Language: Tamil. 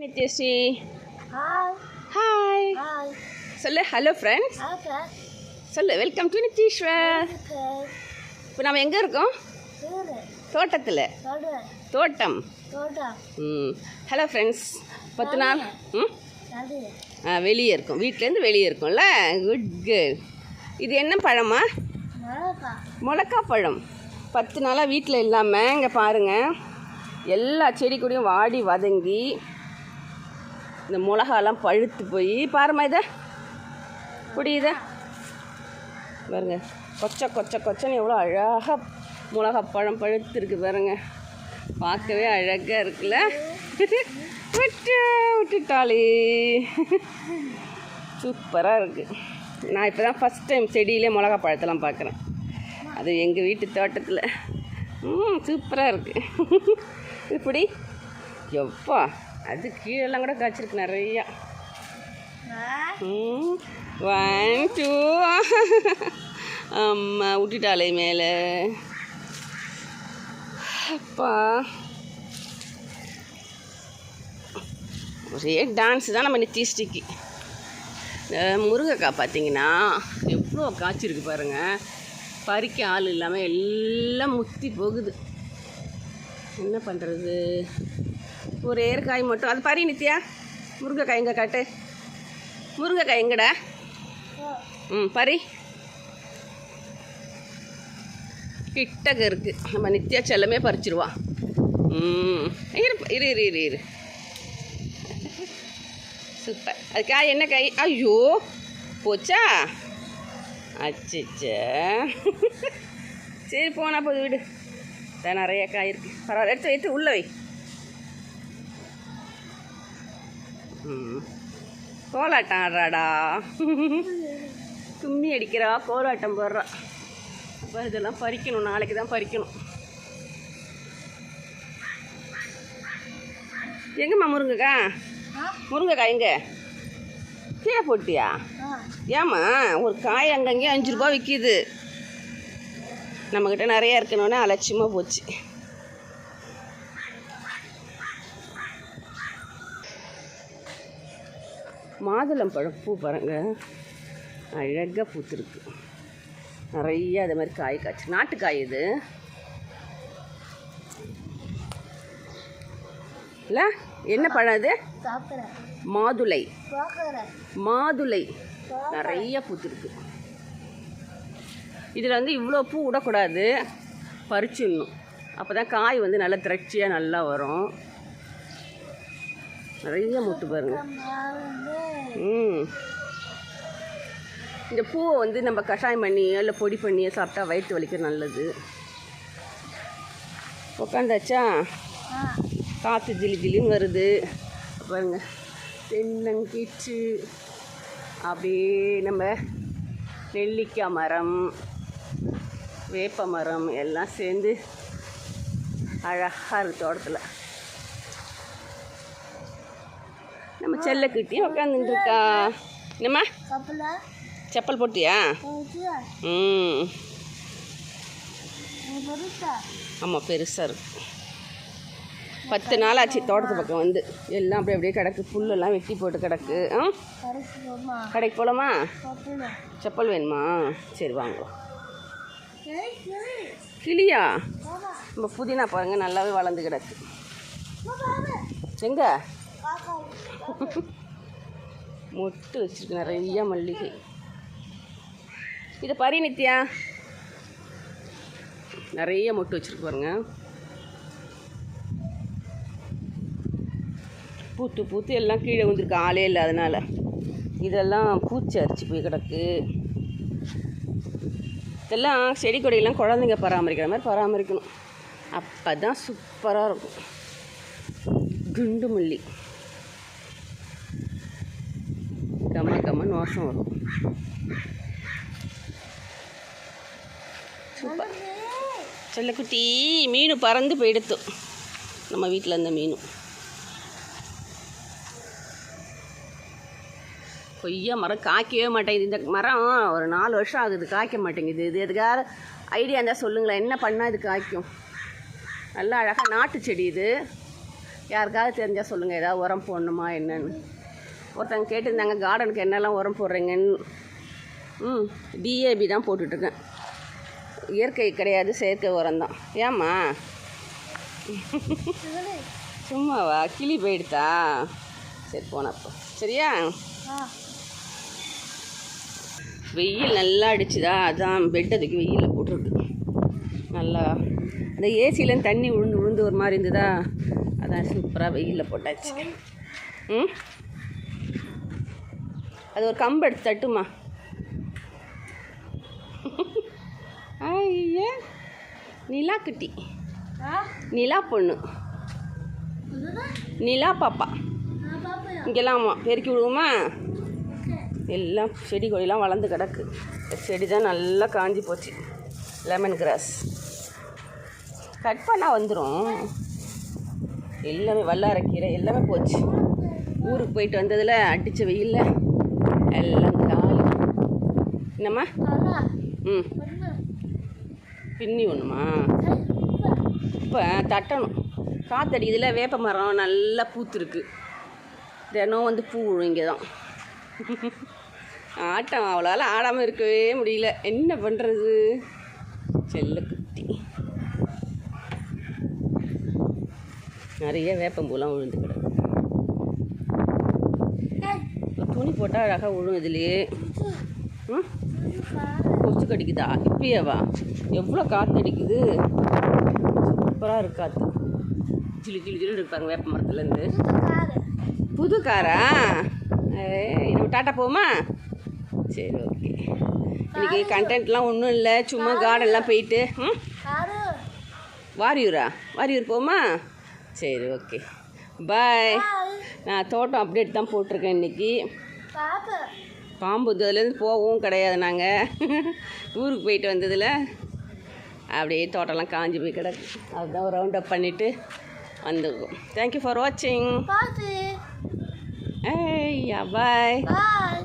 நித்யஸ்ரீ ஹாய் சொல்லு ஹலோ ஃப்ரெண்ட்ஸ் சொல்லு வெல்கம் டு நித்தீஸ்வர் ஓகே இப்போ நம்ம எங்கே இருக்கோம்? தோட்டத்தில். தொடு. தோட்டம். ம். ஹலோ ஃப்ரெண்ட்ஸ் பத்து நாள். ம்? ஆ வெளியே இருக்கும். வீட்டிலேருந்து வெளியே இருக்கும்ல? குட் குட் இது என்ன பழமா? மிளகா. பழம். பத்து நாளாக வீட்டில் இல்லாமல் இங்கே பாருங்கள் எல்லா செடி கொடியும் வாடி வதங்கி இந்த மிளகாலாம் பழுத்து போய் பாரும்மா இதை. புரியுதா பாருங்க கொச்ச கொச்ச கொச்சன்னு எவ்வளோ அழகாக மிளகா பழம் பழுத்து இருக்கு பாருங்க. பார்க்கவே அழகாக இருக்குல்ல? விட்டு விட்டுட்டாளே. சூப்பராக இருக்குது நான் இப்போ தான் ஃபஸ்ட் டைம் செடியிலே மிளகா பழத்தெல்லாம் பார்க்குறேன். அது எங்கள் வீட்டு தோட்டத்தில். ம் சூப்பராக இருக்குது இப்படி எப்பா அது கீழெல்லாம் கூட காய்ச்சிருக்கு நிறையா. ஒன் டூ அம்மா விட்டுட்டாளே மேலே. அப்பா. ஒரே டான்ஸ் தான் நம்ம நித்தியஸ்டிக்கு இந்த முருங்கைக்காய் பார்த்தீங்கன்னா எவ்வளோ காய்ச்சிருக்கு பாருங்கள் பறிக்க ஆள் இல்லாமல் எல்லாம் முத்தி போகுது. என்ன பண்ணுறது ஒரு காய் மட்டும். அது பறி நித்யா. முருங்கைக்காய் எங்கே காட்டு? முருங்கைக்காய் எங்கடா? ம் பறி கிட்டக்க இருக்குது நம்ம நித்யா செல்லமே பறிச்சிருவா. ம் இரு இரு இரு இரு இரு. சூப்பர். அது காய் என்ன காய்? ஐயோ போச்சா? அச்சிச்ச. சரி போனா போது வீடு. நிறைய காய் இருக்கு. பரவாயில்ல எடுத்து எடுத்து உள்ள வை. கோலாட்டம் ஆடுறாடா. கும்மி அடிக்கிறா கோலாட்டம் போடுறா. அப்போ இதெல்லாம் பறிக்கணும் நாளைக்கு தான் பறிக்கணும். எங்கம்மா முருங்கைக்கா? முருங்கைக்காய் எங்க? கீழே போட்டியா? ஏம்மா ஒரு காய் அங்கங்கே அஞ்சு ரூபா விற்கிது நம்மக்கிட்ட நிறையா இருக்கணுன்னே அலட்சியமாக போச்சு. மாதுளம் பழம் பூ பாருங்க. அழகாக பூத்துருக்கு. நிறைய அது மாதிரி காய் காய்ச்சி நாட்டுக்காய் இது. இல்லை என்ன பழம் இது சாப்பிட்றேன் மாதுளை. மாதுளை. நிறைய பூத்துருக்கு. இதில் வந்து இவ்வளோ பூ விடக்கூடாது. பறிச்சிடணும். அப்போ தான் காய் வந்து நல்லா திரட்சியாக நல்லா வரும். நிறைய முட்டு பாருங்க. ம். இந்த பூவை வந்து நம்ம கஷாயம் பண்ணியோ இல்லை பொடி பண்ணியோ சாப்பிட்டா வயிற்று வலிக்க நல்லது. உட்காந்தாச்சா காற்று ஜிலி ஜிலின்னு வருது. பாருங்க. தென்னங்கீற்று அப்படியே நம்ம நெல்லிக்காய் மரம் வேப்ப மரம் எல்லாம் சேர்ந்து அழகாக இருக்குது தோட்டத்தில். நம்ம செல்லக்கிட்டேயும் உட்காந்துருக்கா என்னம்மா கப்பல செப்பல் போட்டியா ம் ஆமாம் பெருசாக இருக்கு பத்து நாள் ஆச்சு தோட்டத்து பக்கம் வந்து எல்லாம் அப்படியே அப்படியே கிடக்கு புல்லெல்லாம் வெட்டி போட்டு கிடக்கு ஆ கடைக்கு போகலாமா செப்பல் வேணுமா சரி வாங்குவோம் கிளியா நம்ம புதினா பாருங்க நல்லாவே வளர்ந்து கிடக்கு எங்க மொட்டு வச்சிருக்கு நிறைய மல்லிகை. இதை பறி நித்யா. நிறைய மொட்டு வச்சிருக்கு பாருங்க. பூத்து பூத்து எல்லாம் கீழே வந்துருக்கு ஆளே இல்லை அதனால். இதெல்லாம் பூச்சி அரிச்சு போய் கிடக்கு. இதெல்லாம் செடி கொடியெல்லாம் குழந்தைங்க பராமரிக்கிற மாதிரி பராமரிக்கணும். அப்போ தான் சூப்பராக இருக்கும். குண்டு மல்லி. மண் வாசம் வரும். சூப்பர். செல்லக்குட்டி மீன் பறந்து போயிடுத்து. நம்ம வீட்டில் இருந்த மீன். கொய்யா மரம் காய்க்கவே மாட்டேங்குது. இந்த மரம் ஒரு நாலு வருஷம் ஆகுது காய்க்க மாட்டேங்குது. இது எதுக்காக? ஐடியா இருந்தால் சொல்லுங்களேன். என்ன பண்ணால் இது காய்க்கும்? நல்லா அழகாக நாட்டு செடி இது. யாருக்காவது தெரிஞ்சால் சொல்லுங்கள் ஏதாவது உரம் போடணுமா என்னன்னு. ஒருத்தங்க கேட்டிருந்தாங்க கார்டனுக்கு என்னெல்லாம் உரம் போடுறீங்கன்னு. ம் டிஏபி தான் போட்டுட்ருக்கேன். இயற்கை கிடையாது செயற்கை உரம் தான். ஏம்மா? சும்மாவா? கிளி போயிடுதா? சரி போனப்போ சரியா? வெயில் நல்லா அடிச்சுதா? அதான் பெட் அதுக்கு வெயிலில் போட்டிருக்கு. நல்லா. அந்த ஏசிலேருந்து தண்ணி விழுந்து விழுந்து ஒரு மாதிரி இருந்ததா? அதான் சூப்பராக வெயிலில் போட்டாச்சு. ம்? அது ஒரு கம்பு எடுத்து தட்டுமா? ஐயா நிலா குட்டி. நிலா பொண்ணு. நிலா பாப்பா. இங்கெல்லாம் ஆமாம் பெருக்கி விடுவோமா? எல்லாம் செடி கொடிலாம் வளர்ந்து கிடக்கு. செடி தான் நல்லா காஞ்சி போச்சு. லெமன் கிராஸ் கட் பண்ணால் வந்துடும் எல்லாமே வல்லாரக்கீரை எல்லாமே போச்சு. ஊருக்கு போயிட்டு வந்ததில் அடித்த வெயிலில். எல்லாம் காலி. என்னம்மா? ம். பின்னி ஒன்றுமா இப்போ தட்டணும். காத்தடிக்குதுல வேப்ப மரம் நல்லா பூத்துருக்கு. தினம் வந்து பூ இங்கே தான் ஆட்டம் அவளால் ஆடாமல் இருக்கவே முடியல. என்ன பண்ணுறது செல்ல குட்டி. நிறைய வேப்பம்பூலாம் விழுந்து கிடக்கு ஒரு துணி போட்டால் அழகாக விழும் இதுலேயே ம்? கொசு கடிக்குதா இப்பயேவா எவ்வளோ காற்று அடிக்குது? சூப்பராக இருக்கு காற்று ஜிலி ஜிலி ஜிலி இருப்பாங்க வேப்ப மரத்துலேருந்து. புது காரா? ஏய், நம்ம டாட்டா போமா சரி ஓகே. இன்னைக்கு கண்டென்ட்லாம் ஒன்றும் இல்லை. சும்மா கார்டன்லாம் போயிட்டு ம்? வாரியூரா? வாரியூர் போமா சரி ஓகே. பாய். நான் தோட்டம் அப்டேட் தான் போட்டிருக்கேன் இன்றைக்கி பாம்பு. இதுலேருந்து போகவும் கிடையாது நாங்கள் ஊருக்கு போயிட்டு வந்ததில் அப்படியே தோட்டம்லாம் காஞ்சி போய் கிடக்கு. அதுதான் ரவுண்ட் அப் பண்ணிவிட்டு வந்துருக்கோம். தேங்க்யூ ஃபார் வாட்சிங் ஏய் பாய் பாய்